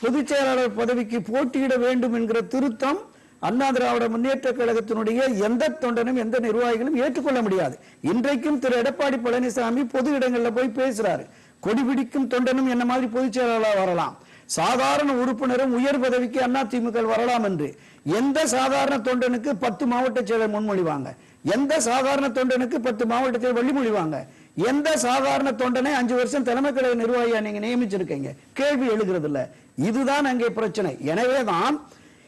பொதுச் செயலாளர் பதவிக்கு போட்டியிட வேண்டும் என்கிற திருத்தம் அண்ணா திராவிட முன்னேற்ற கழகத்தினுடைய எந்த தொண்டனும் எந்த நிர்வாகிகளும் ஏற்றுக்கொள்ள முடியாது. இன்றைக்கும் திரு. எடப்பாடி பழனிசாமி பொது இடங்கள்ல போய் பேசுறாரு. கொடிபிடிக்கும் தொண்டனும் என்ன மாதிரி பொதுச் செயலாளர் வரலாம்? சாதாரண உறுப்பினரும் உயர் பதவிக்கு அண்ணா திமுக வரலாம் என்று. எந்த சாதாரண தொண்டனுக்கு பத்து மாவட்ட செயலர் முன்மொழிவாங்க? எந்த சாதாரண தொண்டனுக்கு பத்து மாவட்ட செயலர் வழிமொழிவாங்க? எந்த சாதாரண தொண்டனை அஞ்சு வருஷம் தலைமை கழக நிர்வாகியா நீங்க நியமிச்சிருக்கீங்க? கேள்வி எழுகிறது இல்ல இதுதான் அங்கே பிரச்சனை. எனவேதான்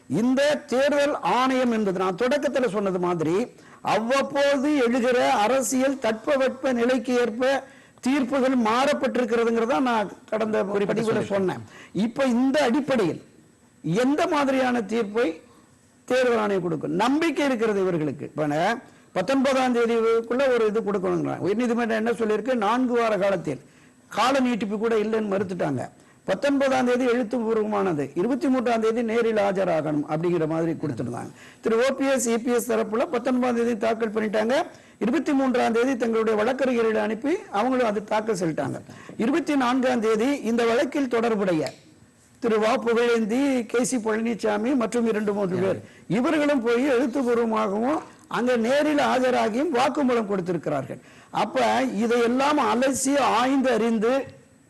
இந்த தேர்தல் ஆணையம் என்பது நான் தொடக்கத்தில் சொன்னது மாதிரி அவ்வப்போது எழுகிற அரசியல் தட்பவெட்ப நிலைக்கு ஏற்ப தீர்ப்புகள் மாறப்பட்டிருக்கிறதுங்கிறத நான் கடந்த ஒரு பதிவுல சொன்னேன். இப்ப இந்த அடிப்படையில் எந்த மாதிரியான தீர்ப்பை தேர்தல் ஆணையம் கொடுக்கும்? நம்பிக்கை இருக்கிறது இவர்களுக்கு. இப்ப பத்தொன்பதாம் தேதிக்குள்ள ஒரு இது கொடுக்கணுங்கிறாங்க. உயர்நீதிமன்றம் என்ன சொல்லியிருக்கு? நான்கு வார காலத்தில் கால நீட்டிப்பு கூட இல்லைன்னு மறுத்துட்டாங்க. பத்தொன்பதாம் தேதி எழுத்துப்பூர்வமானது. இருபத்தி மூன்றாம் தேதி நேரில் ஆஜராகணும் அப்படிங்கிற மாதிரி கொடுத்திருந்தாங்க. திரு ஓபிஎஸ் இபிஎஸ் தரப்புல பத்தொன்பதாம் தேதி தாக்கல் பண்ணிட்டாங்க. இருபத்தி மூன்றாம் தேதி தங்களுடைய வழக்கறிஞர்களை அனுப்பி அவங்களும் அது தாக்கல் சொல்லிட்டாங்க இருபத்தி நான்காம் தேதி இந்த வழக்கில் தொடர்புடைய திரு வா புகழேந்தி கே சி பழனிசாமி மற்றும் இரண்டு மூன்று பேர். இவர்களும் போய் எழுத்துப்பூர்வமாகவும் அங்க நேரில் ஆஜராகியும் வாக்குமூலம் கொடுத்திருக்கிறார்கள். அப்ப இதையெல்லாம் அலசி ஆய்ந்து அறிந்து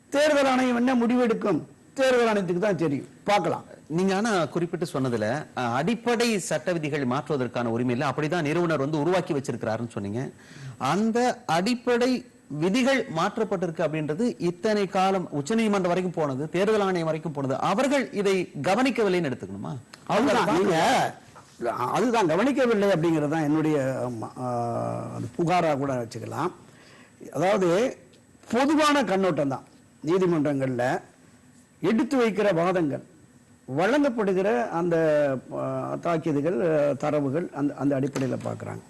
தேர்தல் ஆணையம் என்ன முடிவெடுக்கும்? தேர்தல் ஆணையத்துக்கு தான் தெரியும். பார்க்கலாம். நீங்க ஆனா குறிப்பிட்டு சொன்னதுல அடிப்படை சட்ட விதிகள் மாற்றுவதற்கான உரிமை இல்லை அப்படிதான் நிறுவனர் வந்து உருவாக்கி வச்சிருக்கிறாருன்னு சொன்னீங்க. அந்த அடிப்படை விதிகள் மாற்றப்பட்டிருக்கு அப்படின்றது இத்தனை காலம் உச்சநீதிமன்றம் வரைக்கும் போனது தேர்தல் ஆணையம் வரைக்கும் போனது. அவர்கள் இதை கவனிக்கவில்லைன்னு எடுத்துக்கணுமா? நீங்க அதுதான் கவனிக்கவில்லை அப்படிங்கிறது தான் என்னுடைய ஆமா, ஆஹ், அது புகாரா கூட வச்சுக்கலாம். அதாவது பொதுவான கண்ணோட்டம் தான் நீதிமன்றங்கள்ல எடுத்து வைக்கிற வாதங்கள். வழங்கப்படுகிற அந்த தாக்கியதுகள் தரவுகள் அந்த அந்த அடிப்படையில் பார்க்குறாங்க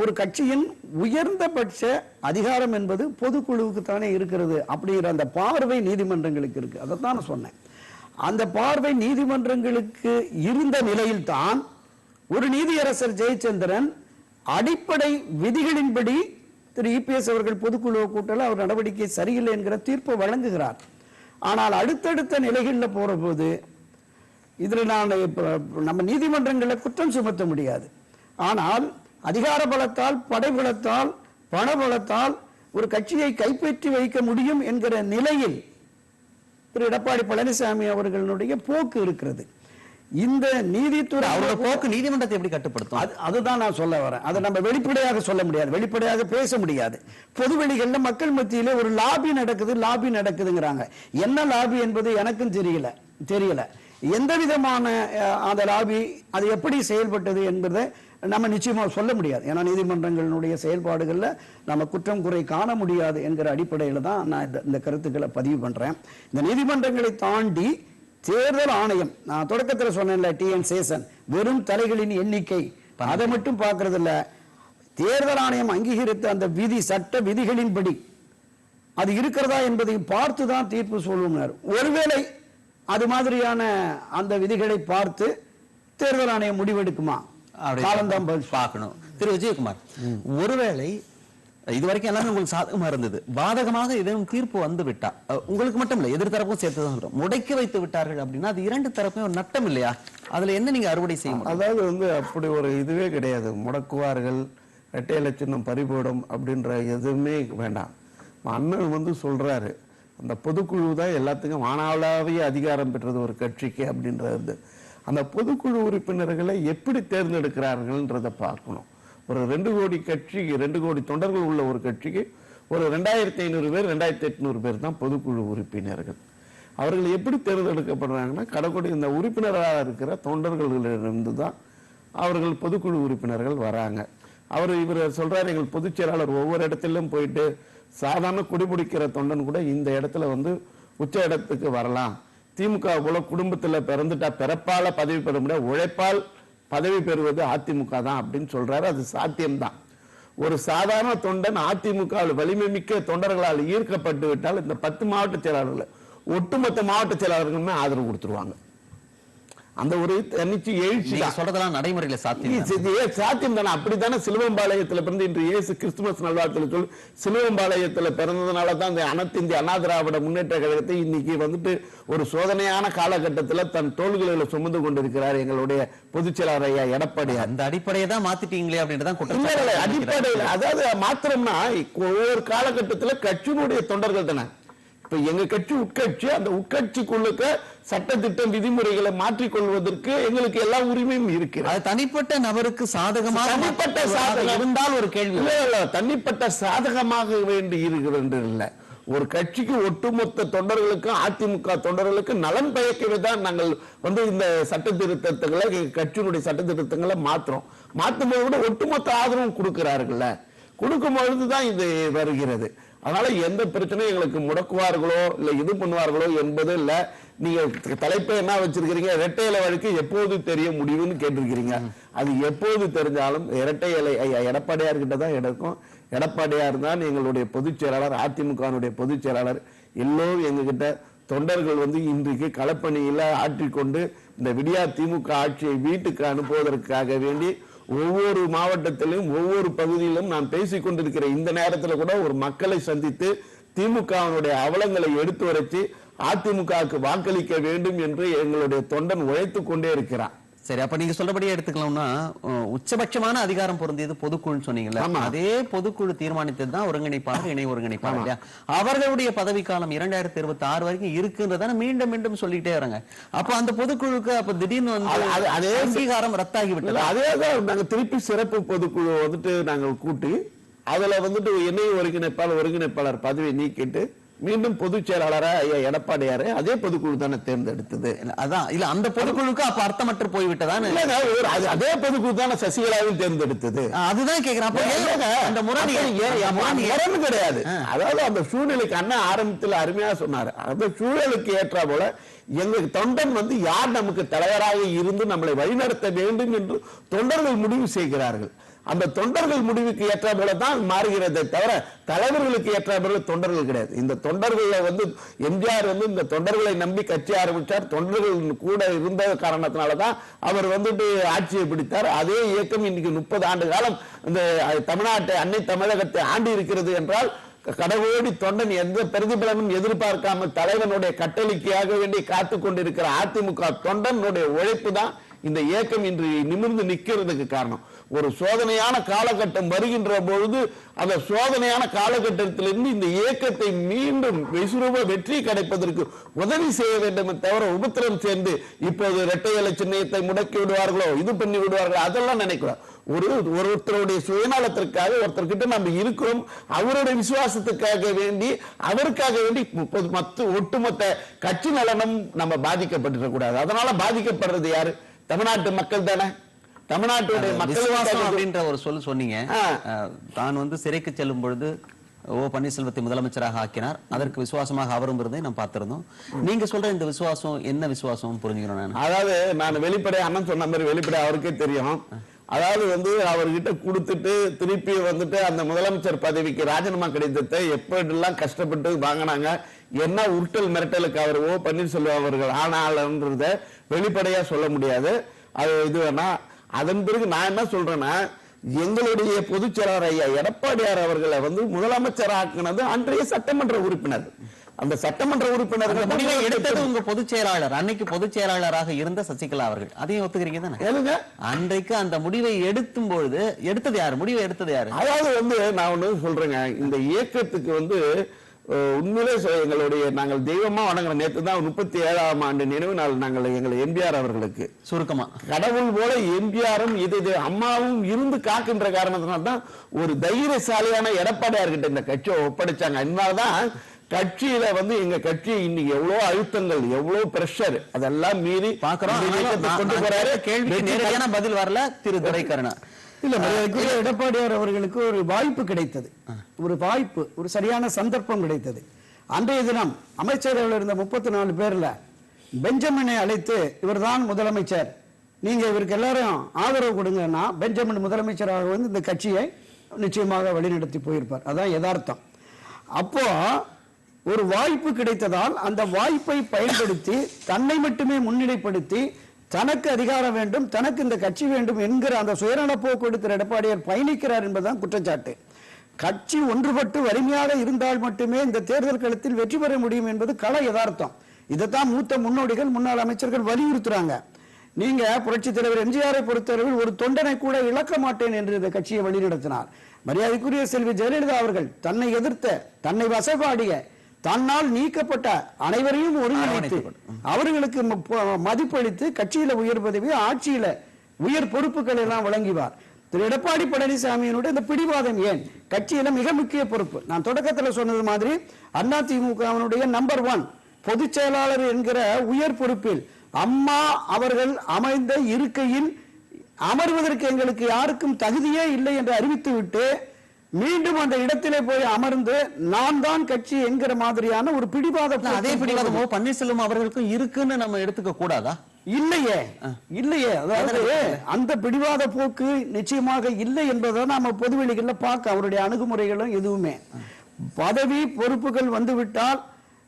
ஒரு கட்சியின் உயர்ந்தபட்ச அதிகாரம் என்பது பொதுக்குழுவுக்கு தானே இருக்கிறது அப்படிங்கிற அந்த பார்வை நீதிமன்றங்களுக்கு இருக்கு. அதைத்தான் நான் சொன்னேன். அந்த பார்வை நீதிமன்றங்களுக்கு இருந்த நிலையில்தான் ஒரு நீதியரசர் ஜெயச்சந்திரன் அடிப்படை விதிகளின்படி திரு இபிஎஸ் அவர்கள் பொதுக்குழு கூட்டல அவர் நடவடிக்கை சரியில்லை என்கிற தீர்ப்பை வழங்குகிறார். ஆனால் அடுத்தடுத்த நிலைகளில் போகிற போது இதுல நான் நம்ம நீதிமன்றங்களை குற்றம் சுமத்த முடியாது. ஆனால் அதிகார பலத்தால் படைபலத்தால் பணபலத்தால் ஒரு கட்சியை கைப்பற்றி வைக்க முடியும் என்கிற நிலையில் திரு எடப்பாடி பழனிசாமி அவர்களுடைய போக்கு இருக்கிறது. இந்த நீதித்துறை அவரோட போக்கு நீதிமன்றத்தை எப்படி கட்டுப்படுத்தும்? அது அதுதான் நான் சொல்ல வரேன். அதை நம்ம வெளிப்படையாக சொல்ல முடியாது. வெளிப்படையாக பேச முடியாது. பொது வெளிகள்ல மக்கள் மத்தியில ஒரு லாபி நடக்குது லாபி நடக்குதுங்கிறாங்க. என்ன லாபி என்பது எனக்கும் தெரியல தெரியல. எந்த விதமான அந்த லாபி அது எப்படி செயல்பட்டது என்பதை நம்ம நிச்சயமாக சொல்ல முடியாது. ஏன்னா நீதிமன்றங்களினுடைய செயல்பாடுகளில் நம்ம குற்றம் குறை காண முடியாது என்கிற அடிப்படையில் தான் நான் இந்த- இந்த கருத்துக்களை பதிவு பண்ணுறேன் இந்த நீதிமன்றங்களை தாண்டி தேர்தல் ஆணையம் நான் தொடக்கத்தில் சொன்னேன்ல டிஎன் சேசன் வெறும் தலைகளின் எண்ணிக்கை. அதை மட்டும் பார்க்கறது இல்லை தேர்தல் ஆணையம் அங்கீகரித்த அந்த விதி சட்ட விதிகளின்படி அது இருக்கிறதா என்பதை பார்த்து தான் தீர்ப்பு சொல்லுனார் ஒருவேளை அது மாதிரியான அந்த விதிகளை பார்த்து தேர்தல் ஆணையம் முடிவெடுக்குமா? பதில். பார்க்கணும். திரு விஜயகுமார் ஒருவேளை இது வரைக்கும் எல்லாமே உங்களுக்கு சாதகமா இருந்தது. பாதகமாக ஏதேனும் தீர்ப்பு வந்து விட்டா உங்களுக்கு மட்டும் இல்ல எதிர் தரப்பும் சேர்த்து தான் சொல்றோம். முடக்கி வைத்து விட்டார்கள் அப்படின்னா அது இரண்டு தரப்புமே ஒரு நட்டம் இல்லையா? அதுல என்ன நீங்க அறுவடை செய்ய முடியும்? அதாவது வந்து அப்படி ஒரு இதுவே கிடையாது. முடக்குவார்கள் இரட்டை இலை சின்னம் பறிபோடும் அப்படின்ற எதுவுமே வேண்டாம். அண்ணன் வந்து சொல்றாரு அந்த பொதுக்குழு தான் எல்லாத்துக்கும் வானாவளாவிய அதிகாரம் பெற்றது ஒரு கட்சிக்கு அப்படின்றது. அந்த பொதுக்குழு உறுப்பினர்களை எப்படி தேர்ந்தெடுக்கிறார்கள்ன்றதை பார்க்கணும். ஒரு ரெண்டு கோடி கட்சிக்கு ரெண்டு கோடி தொண்டர்கள் உள்ள ஒரு கட்சிக்கு ஒரு ரெண்டாயிரத்தி ஐநூறு பேர் ரெண்டாயிரத்தி எட்நூறு பேர் தான் பொதுக்குழு உறுப்பினர்கள். அவர்கள் எப்படி தேர்ந்தெடுக்கப்படுறாங்கன்னா கடற்கொடி இந்த உறுப்பினராக இருக்கிற தொண்டர்களிலிருந்து தான் அவர்கள் பொதுக்குழு உறுப்பினர்கள் வராங்க. அவர் இவர் சொல்றாரு எங்கள் பொதுச் செயலாளர் ஒவ்வொரு இடத்திலும் போயிட்டு சாதாரண குடிபிடிக்கிற தொண்டன் கூட இந்த இடத்துல வந்து உச்ச இடத்துக்கு வரலாம். திமுக போல குடும்பத்தில் பிறந்துட்டா பிறப்பால் பதவி பெற முடியாது. உழைப்பால் பதவி பெறுவது அதிமுக தான் அப்படின்னு சொல்றாரு. அது சாத்தியம்தான். ஒரு சாதாரண தொண்டன் அதிமுக வலிமை மிக்க தொண்டர்களால் ஈர்க்கப்பட்டு விட்டால் இந்த பத்து மாவட்ட செயலாளர்கள் ஒட்டுமொத்த மாவட்ட செயலாளர்களுமே ஆதரவு கொடுத்துருவாங்க. அந்த ஒரு தனிச்சு எழுச்சி சொல்றதெல்லாம் நடைமுறையில சாத்தியம் சாத்தியம் தானே? அப்படித்தானே சிலுவம்பாளையத்துல பிறந்து இன்று இயேசு கிறிஸ்துமஸ் நல்வாழ்த்துல சொல்லி சிலுவம்பாளையத்துல பிறந்ததுனால தான் இந்த அனைத்து இந்திய அண்ணா திராவிட முன்னேற்ற கழகத்தை இன்னைக்கு வந்துட்டு ஒரு சோதனையான காலகட்டத்துல தன் தோள்களில் சுமந்து கொண்டிருக்கிறார் எங்களுடைய பொதுச் செயலாளர் ஐயா எடப்பாடியார். அந்த அடிப்படையை தான் மாத்திட்டீங்களே அப்படின்ட்டு தான் குற்றம் அடிப்படையில். அதாவது மாத்திரம்னா ஒவ்வொரு காலகட்டத்துல கட்சியினுடைய தொண்டர்கள் தானே. இப்ப எங்க கட்சி உட்கட்சி அந்த உட்கட்சிக்குள்ளுக்க சட்டத்திட்டம் விதிமுறைகளை மாற்றிக்கொள்வதற்கு எங்களுக்கு எல்லா உரிமையும் இருக்கிறது. அது தனிப்பட்ட நபருக்கு சாதகமாக தனிப்பட்ட சாதகம். இருந்தால் ஒரு கேள்வி. இல்ல தனிப்பட்ட சாதகமாக வேண்டி இருக்கிறது இல்ல. ஒரு கட்சிக்கு ஒட்டுமொத்த தொண்டர்களுக்கும் அதிமுக தொண்டர்களுக்கு நலன் பயக்கவே தான் நாங்கள் வந்து இந்த சட்ட திருத்தங்களை கட்சியினுடைய சட்ட திருத்தங்களை மாத்துறோம். மாற்றும் போது கூட ஒட்டுமொத்த ஆதரவும் கொடுக்கிறார்கள்ல கொடுக்கும் பொழுது தான் இது வருகிறது. அதனால எந்த பிரச்சனையும் எங்களுக்கு முடக்குவார்களோ இல்ல இது பண்ணுவார்களோ என்பது இல்ல. நீங்க தலைப்பை என்ன வச்சிருக்கிறீங்க? இரட்டை இலை வழக்கு எப்போது தெரிய முடியும்னு கேட்டிருக்கிறீங்க. அது எப்போது தெரிஞ்சாலும் இரட்டை இலை ஐயா எடப்பாடியார் கிட்ட தான் எடுக்கும். எடப்பாடியார் தான் எங்களுடைய பொதுச் செயலாளர் அதிமுகவினுடைய பொதுச் செயலாளர். எல்லோரும் எங்ககிட்ட தொண்டர்கள் வந்து இன்றைக்கு களப்பணியில ஆற்றிக்கொண்டு இந்த விடியா திமுக ஆட்சியை வீட்டுக்கு அனுப்புவதற்காக வேண்டி ஒவ்வொரு மாவட்டத்திலும் ஒவ்வொரு பகுதியிலும் நான் பேசிக் கொண்டிருக்கிற இந்த நேரத்தில் கூட ஒரு மக்களை சந்தித்து திமுகவினுடைய அவலங்களை எடுத்து வரைச்சு அதிமுகவுக்கு வாக்களிக்க வேண்டும் என்று எங்களுடைய தொண்டன் உழைத்துக் கொண்டே இருக்கிறான் சரி அப்ப நீங்க சொல்றபடியே எடுத்துக்கலாம்னா உச்சபட்சமான அதிகாரம் பொருந்தியது பொதுக்குழுன்னு சொன்னீங்கல்ல. அதே பொதுக்குழு தீர்மானித்தது தான் ஒருங்கிணைப்பாளர் இணை ஒருங்கிணைப்பாளர் இல்லையா? அவர்களுடைய பதவிக்காலம் இரண்டாயிரத்தி இருபத்தி ஆறு வரைக்கும் இருக்குன்றதான மீண்டும் மீண்டும் சொல்லிட்டே வராங்க. அப்ப அந்த பொதுக்குழுக்கு அப்ப திடீர்னு வந்து அது- அங்கீகாரம் ரத்தாகி விட்டது அதே தான் நாங்க திருப்பி சிறப்பு பொதுக்குழு வந்துட்டு நாங்கள் கூட்டி அதுல வந்துட்டு இணை ஒருங்கிணைப்பாளர் ஒருங்கிணைப்பாளர் பதவியை நீக்கிட்டு மீண்டும் பொதுச் செயலாளரா ஐயா எடப்பாடியாரு அதே பொதுக்குழு தானே தேர்ந்தெடுத்தது. அதான் இல்ல அந்த பொதுக்குழுக்கு அப்ப அர்த்தமற்று ஒரு- அது- பொதுக்குழு தானே சசிகலாவும் தேர்ந்தெடுத்தது. அதுதான் கேக்குறேன். அந்த முரண் கிடையாது. அதாவது அந்த சூழ்நிலைக்கு அண்ணன் ஆரம்பத்தில் அருமையா சொன்னாரு. அந்த சூழலுக்கு ஏற்றா போல எங்க தொண்டன் வந்து யார் நமக்கு தலைவராக இருந்து நம்மளை வழிநடத்த வேண்டும் என்று தொண்டர்கள் முடிவு செய்கிறார்கள். அந்த தொண்டர்கள் முடிவுக்கு ஏற்ற போல தான் மாறுகிறதே தவிர தலைவர்களுக்கு ஏற்ற போல தொண்டர்கள் கிடையாது. இந்த தொண்டர்களை வந்து எம்ஜிஆர் வந்து இந்த தொண்டர்களை நம்பி கட்சி ஆரம்பித்தார் தொண்டர்கள் கூட இருந்த காரணத்தினால தான் அவர் வந்துட்டு ஆட்சியை பிடித்தார். அதே இயக்கம் இன்னைக்கு முப்பது ஆண்டு காலம் இந்த தமிழ்நாட்டை அன்னை தமிழகத்தை ஆண்டு இருக்கிறது என்றால் கடவுளோடி தொண்டன் எந்த பிரதிபலனும் எதிர்பார்க்காம தலைவனுடைய கட்டளைக்காக வேண்டி காத்து கொண்டிருக்கிற அதிமுக தொண்டனுடைய உழைப்பு தான் இந்த இயக்கம் இன்று நிமிர்ந்து நிற்கிறதுக்கு காரணம். ஒரு சோதனையான காலகட்டம் வருகின்ற பொழுது அந்த சோதனையான காலகட்டத்திலிருந்து இந்த இயக்கத்தை மீண்டும் விசுரூப வெற்றி கிடைப்பதற்கு உதவி செய்ய வேண்டுமே தவிர உபத்திரம் சேர்ந்து இப்போது இரட்டை இலை சின்னத்தை முடக்கி விடுவார்களோ இது பண்ணி விடுவார்களோ அதெல்லாம் நினைக்கிறோம் ஒரு ஒருத்தருடைய சுயநலத்திற்காக ஒருத்தர்கிட்ட நம்ம இருக்கிறோம். அவருடைய விசுவாசத்துக்காக வேண்டி அவருக்காக வேண்டி முப்பது மத்து ஒட்டுமொத்த கட்சி நலனும் நம்ம பாதிக்கப்பட்டுடக் கூடாது. அதனால பாதிக்கப்படுறது யாரு? தமிழ்நாட்டு மக்கள் தானே. தமிழ்நாட்டுடைய மக்கள் அப்படின்ற ஒரு சொல் சொன்னீங்க. தான் வந்து சிறைக்கு செல்லும் பொழுது ஓ பன்னீர்செல்வத்தை முதலமைச்சராக ஆக்கினார். அதற்கு விசுவாசமாக அவரும் இருந்ததை நாம் பார்த்திருந்தோம். நீங்க சொல்ற இந்த விசுவாசம் என்ன விசுவாசம் புரிஞ்சுக்கிறோம் நான்? அதாவது நான் வெளிப்படை அண்ணன் சொன்ன மாதிரி வெளிப்படை அவருக்கே தெரியும். அதாவது வந்து அவர்கிட்ட கொடுத்துட்டு திருப்பி வந்துட்டு அந்த முதலமைச்சர் பதவிக்கு ராஜினாமா கடிதத்தை எப்படிலாம் கஷ்டப்பட்டு வாங்கினாங்க என்ன உருட்டல் மிரட்டலுக்கு அவர் ஓ பன்னீர்செல்வம் அவர்கள் ஆனாலன்றத வெளிப்படையா சொல்ல முடியாது. அது இது வேணா அதன் பிறகு நான் என்ன சொல்றேன்னா எங்களுடைய பொதுச் செயலாளர் ஐயா எடப்பாடியார் அவர்களை வந்து முதலமைச்சர் ஆக்கினது அன்றைய சட்டமன்ற உறுப்பினர். அந்த சட்டமன்ற உறுப்பினர்கள் முடிவை எடுத்தது உங்க பொதுச் செயலாளர். அன்னைக்கு பொதுச் செயலாளராக இருந்த சசிகலா அவர்கள். அதையும் ஒத்துக்கிறீங்க தானே? அன்றைக்கு அந்த முடிவை எடுத்தும் பொழுது எடுத்தது யாரு? முடிவை எடுத்தது யாரு? அதாவது வந்து நான் ஒண்ணு சொல்றேங்க. இந்த இயக்கத்துக்கு வந்து உண்மையிலே எங்களுடைய நாங்கள் தெய்வமா வணங்குற நேற்று தான் முப்பத்தி ஏழாம் ஆண்டு நினைவு நாள் நாங்கள் எங்கள் எம்ஜிஆர் அவர்களுக்கு. சுருக்கமா. கடவுள் போல எம்ஜிஆரும் இது இது அம்மாவும் இருந்து காக்கின்ற காரணத்தினால தான் ஒரு தைரியசாலியான எடப்பாடியார் கிட்ட இந்த கட்சியை ஒப்படைச்சாங்க. அதனாலதான் கட்சியில வந்து எங்க கட்சி இன்னைக்கு எவ்வளவு அழுத்தங்கள் எவ்வளவு பிரஷர் அதெல்லாம் மீறி பாக்குறோம் கொண்டு போறாரு. வெற்றி நேரடியான பதில் வரல திரு துரைக்கருணா இல்ல மரியாதைக்குரிய எடப்பாடியார் அவர்களுக்கு ஒரு வாய்ப்பு கிடைத்தது. ஒரு வாய்ப்பு ஒரு சரியான சந்தர்ப்பம் கிடைத்தது. அன்றைய தினம் அமைச்சரவையில் இருந்த முப்பத்தி நாலு பேர்ல பெஞ்சமினை அழைத்து இவர்தான் முதலமைச்சர். நீங்க இவருக்கு எல்லாரும் ஆதரவு கொடுங்கன்னா பெஞ்சமின் முதலமைச்சராக வந்து இந்த கட்சியை நிச்சயமாக வழிநடத்தி போயிருப்பார். அதான் யதார்த்தம். அப்போ ஒரு வாய்ப்பு கிடைத்ததால் அந்த வாய்ப்பை பயன்படுத்தி தன்னை மட்டுமே முன்னிலைப்படுத்தி தனக்கு அதிகாரம் வேண்டும் தனக்கு இந்த கட்சி வேண்டும் என்கிற அந்த சுயநல போக்கு எடுக்கிற எடப்பாடியார் பயணிக்கிறார் என்பதுதான் குற்றச்சாட்டு. கட்சி ஒன்றுபட்டு வலிமையாக இருந்தால் மட்டுமே இந்த தேர்தல் களத்தில் வெற்றி பெற முடியும் என்பது கள யதார்த்தம். இதைத்தான் மூத்த முன்னோடிகள் முன்னாள் அமைச்சர்கள் வலியுறுத்துறாங்க. நீங்க புரட்சி தலைவர் எம்ஜிஆரை பொறுத்தளவில் ஒரு தொண்டனை கூட இழக்க மாட்டேன் என்று இந்த கட்சியை வழிநடத்தினார் மரியாதைக்குரிய செல்வி ஜெயலலிதா அவர்கள் தன்னை எதிர்த்த தன்னை வசப்பாடிய தன்னால் நீக்கப்பட்ட அனைவரையும் ஒருங்கிணைத்து அவர்களுக்கு மதிப்பளித்து கட்சியில உயர் பதவி ஆட்சியில உயர் பொறுப்புகள் எல்லாம் வழங்கிவார். திரு. எடப்பாடி பழனிசாமியினுடைய இந்த பிடிவாதம் ஏன்? கட்சியில மிக முக்கிய பொறுப்பு. நான் தொடக்கத்துல சொன்னது மாதிரி அதிமுகவினுடைய நம்பர் ஒன் பொதுச் செயலாளர் என்கிற உயர் பொறுப்பில் அம்மா அவர்கள் அமைந்த இருக்கையில் அமர்வதற்கு எங்களுக்கு யாருக்கும் தகுதியே இல்லை என்று அறிவித்துவிட்டு மீண்டும் அந்த இடத்திலே போய் அமர்ந்து நான் தான் கட்சி என்கிற மாதிரியான ஒரு பிடிவாத இல்ல, அதே பிடிவாதம். பன்னீர்செல்வம் அவர்களுக்கும் இருக்குன்னு நம்ம எடுத்துக்க கூடாதா? இல்லையே. இல்லையே. அதாவது அந்த பிடிவாத போக்கு நிச்சயமாக இல்லை என்பதை நாம பொதுவெளிகள்ல பார்க்க அவருடைய அணுகுமுறைகளும் எதுவுமே. பதவி பொறுப்புகள் வந்துவிட்டால்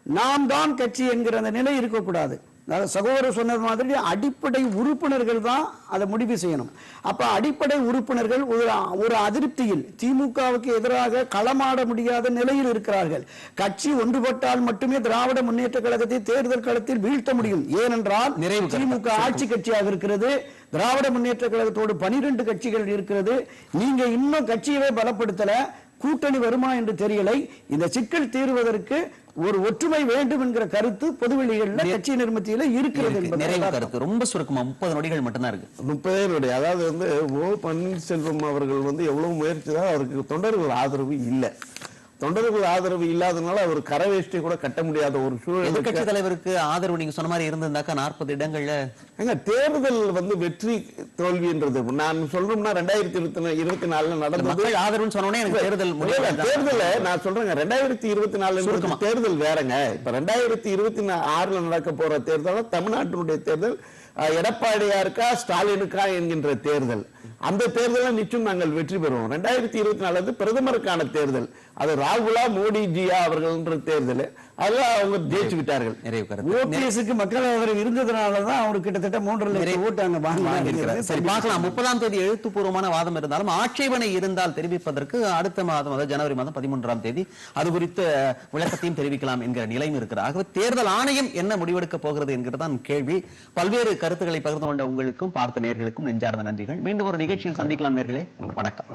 நாம் தான் கட்சி என்கிற அந்த நிலை இருக்கக்கூடாது. அதாவது சகோதரர் சொன்னது மாதிரி அடிப்படை உறுப்பினர்கள் தான் அதை முடிவு செய்யணும். அப்ப அடிப்படை உறுப்பினர்கள் ஒரு ஒரு அதிருப்தியில் திமுகவுக்கு எதிராக களமாட முடியாத நிலையில் இருக்கிறார்கள். கட்சி ஒன்றுபட்டால் மட்டுமே திராவிட முன்னேற்ற கழகத்தை தேர்தல் களத்தில் வீழ்த்த முடியும். ஏனென்றால். திமுக ஆட்சி கட்சியாக இருக்கிறது திராவிட முன்னேற்ற கழகத்தோடு பனிரெண்டு கட்சிகள் இருக்கிறது. நீங்க இன்னும் கட்சியவே பலப்படுத்தல கூட்டணி வருமா என்று தெரியலை. இந்த சிக்கல் தீர்வதற்கு ஒரு ஒற்றுமை வேண்டும் என்கிற கருத்து பொதுவெளிகளில் கட்சி நிர்மத்தியில இருக்கிறது நிறைவு. கருத்து. ரொம்ப சுருக்கமா முப்பது நொடிகள் மட்டும்தான் இருக்கு. முப்பதேனுடைய அதாவது வந்து ஓ பன்னீர்செல்வம் அவர்கள் வந்து எவ்வளவு முயற்சி தான் அவருக்கு தொண்டர்கள் ஆதரவு இல்லை. தொண்டர்கள் ஆதரவு இல்லாதனால அவர் கரவேஷ்டி கூட கட்ட முடியாத ஒரு சூழல் எதிர்கட்சி தலைவருக்கு ஆதரவு நீங்க சொன்ன மாதிரி இருந்திருந்தாக்கா நாற்பது இடங்கள்ல ஏங்க தேர்தல் வந்து வெற்றி தோல்வின்றது. நான் சொல்றோம்னா ரெண்டாயிரத்தி இருபத்தி இருபத்தி நாலுல நடந்தது. ஆதரவுன்னு சொன்னோடனே எனக்கு தேர்தல் இல்ல, தேர்தல்ல நான் சொல்றேங்க ரெண்டாயிரத்தி இருபத்தி நாலு. தேர்தல் வேறங்க. இப்ப ரெண்டாயிரத்தி இருபத்தி ஆறுல நடக்க போற தேர்தல் தமிழ்நாட்டினுடைய தேர்தல் எடப்பாடியாருக்கா ஸ்டாலினுக்கா என்கின்ற தேர்தல். அந்த தேர்தலில் நிச்சயம் நாங்கள் வெற்றி பெறுவோம். ரெண்டாயிரத்தி இருபத்தி நாலு வந்து பிரதமருக்கான தேர்தல். அது ராகுலா மோடிஜியா அவர்கள்ன்ற தேர்தல். அதுல அவங்க ஜெயிச்சு விட்டார்கள் நிறைவு கருத்து ஓபிஎஸ்க்கு மக்கள் ஆதரவு இருந்ததுனாலதான் அவர் கிட்டத்தட்ட மூன்றரை லட்சம் ஓட்டு அங்க வாங்கியிருக்கிறார். சரி பார்க்கலாம். முப்பதாம் தேதி எழுத்துப்பூர்வமான வாதம் இருந்தாலும் ஆட்சேபனை இருந்தால் தெரிவிப்பதற்கு அடுத்த மாதம் அதாவது ஜனவரி மாதம் பதிமூன்றாம் தேதி அது குறித்த விளக்கத்தையும் தெரிவிக்கலாம் என்கிற நிலையும் இருக்கிறது ஆகவே தேர்தல் ஆணையம் என்ன முடிவெடுக்க போகிறது என்கிறதான் கேள்வி. பல்வேறு கருத்துக்களை பகிர்ந்து கொண்ட உங்களுக்கும் பார்த்த நேர்களுக்கும் நெஞ்சார்ந்த நன்றிகள். மீண்டும் ஒரு நிகழ்ச்சியில் சந்திக்கலாம் நேர்களே. வணக்கம்.